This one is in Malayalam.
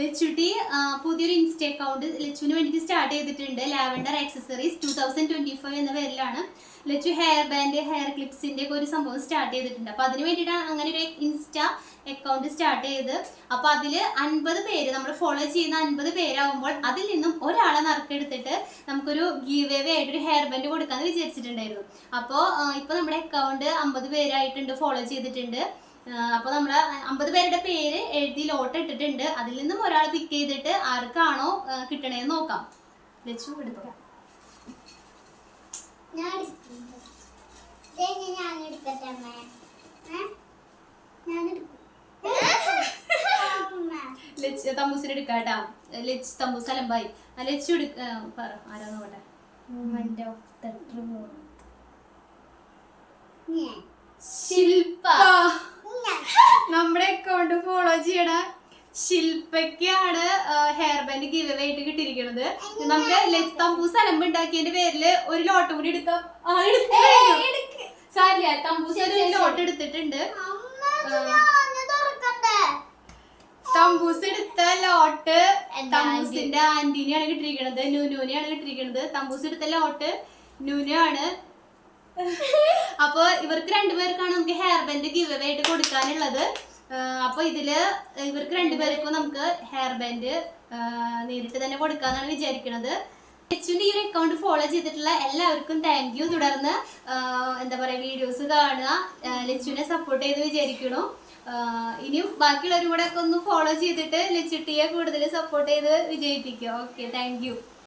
ലച്ചുട്ടി പുതിയൊരു ഇൻസ്റ്റ അക്കൗണ്ട് ലച്ചുവിന് വേണ്ടി സ്റ്റാർട്ട് ചെയ്തിട്ടുണ്ട്. Lavender accessories two thousand twenty five എന്ന പേരിലാണ്. ലച്ചു ഹെയർ ബാൻഡ് ഹെയർ ക്ലിപ്സിന്റെ ഒക്കെ ഒരു സംഭവം സ്റ്റാർട്ട് ചെയ്തിട്ടുണ്ട്. അപ്പൊ അതിന് വേണ്ടിയിട്ടാണ് അങ്ങനെ ഒരു ഇൻസ്റ്റ അക്കൗണ്ട് സ്റ്റാർട്ട് ചെയ്ത്. അപ്പൊ അതിൽ അൻപത് പേര് നമ്മൾ ഫോളോ ചെയ്യുന്ന അൻപത് പേരാകുമ്പോൾ അതിൽ നിന്നും ഒരാളെ നറുക്കെടുത്തിട്ട് നമുക്കൊരു ഗീവ് ആയിട്ട് ഒരു ഹെയർ ബാൻഡ് കൊടുക്കാന്ന് വിചാരിച്ചിട്ടുണ്ടായിരുന്നു. അപ്പോ ഇപ്പൊ നമ്മുടെ അക്കൗണ്ട് അമ്പത് പേരായിട്ടുണ്ട് ഫോളോ ചെയ്തിട്ടുണ്ട്. അപ്പോൾ നമ്മൾ അമ്പത് പേരുടെ പേര് എഴുതി ലോട്ട് ഇട്ടിട്ടുണ്ട് അതിൽ നിന്നും ഒരാൾ പിക്ക് ചെയ്തിട്ട് ആർക്കാണോ കിട്ടണേ കിട്ടണേന്ന് നോക്കാം ലച്ചു എടുക്കാം ഞാൻ എടുക്കുന്നു. ദേ ഞാൻ എടുക്കട്ടെ അമ്മേ. ഞാൻ എടുക്കും. അമ്മ. ലച്ച് തമ്പൂസിന് എടുക്കാട്ടാ കേട്ടാ ലച്ച് തമ്പൂസ് അലമ്പായി ലച്ചു എടുക്ക പറ ആരാ നോക്കട്ടെ. ശില്പ. നമ്മുടെ അക്കൗണ്ട് ഫോളോ ചെയ്യണ ശില്പയ്ക്കാണ് ഹെയർ ബാൻഡ് ഗിവ് അവേ ആയിട്ട് കിട്ടിയിരിക്കുന്നത് നമുക്ക് ലച്ച് തമ്പൂസ് അലമ്പ് ഉണ്ടാക്കിയതിന്റെ പേരിൽ ഒരു ലോട്ട് കൂടി എടുത്ത്. സാരില്ല തമ്പൂസ് ഒരു ലോട്ട് എടുത്തിട്ടുണ്ട്? തമ്പൂസ് എടുത്ത ലോട്ട് തമ്പൂസിന്റെ ആന്റീനെയാണ് കിട്ടിയിരിക്കുന്നത് നൂനൂനെയാണ് കിട്ടിയിരിക്കുന്നത് തമ്പൂസ് എടുത്ത ലോട്ട് നൂനയാണ് അപ്പൊ ഇവർക്ക് രണ്ടുപേർക്കാണ് ബാൻഡ് ഗിവ് അവേ ആയിട്ട് കൊടുക്കാനുള്ളത്. ആഹ് അപ്പൊ ഇതിൽ ഇവർക്ക് രണ്ടുപേർക്കും നമുക്ക് ഹെയർ ബാൻഡ് നേരിട്ട് തന്നെ കൊടുക്കാന്നാണ് വിചാരിക്കുന്നത് ലച്ചുവിന്റെ ഈ ഒരു അക്കൗണ്ട് ഫോളോ ചെയ്തിട്ടുള്ള എല്ലാവർക്കും താങ്ക് യു തുടർന്ന് എന്താ പറയാ വീഡിയോസ് കാണുക ലച്ചുവിനെ സപ്പോർട്ട് ചെയ്ത് വിചാരിക്കണു. ഇനിയും ബാക്കിയുള്ളവരും കൂടെ ഒക്കെ ഒന്ന് ഫോളോ ചെയ്തിട്ട് ലച്ചുട്ടിയെ കൂടുതൽ സപ്പോർട്ട് ചെയ്ത് വിജയിപ്പിക്കുക. Okay thank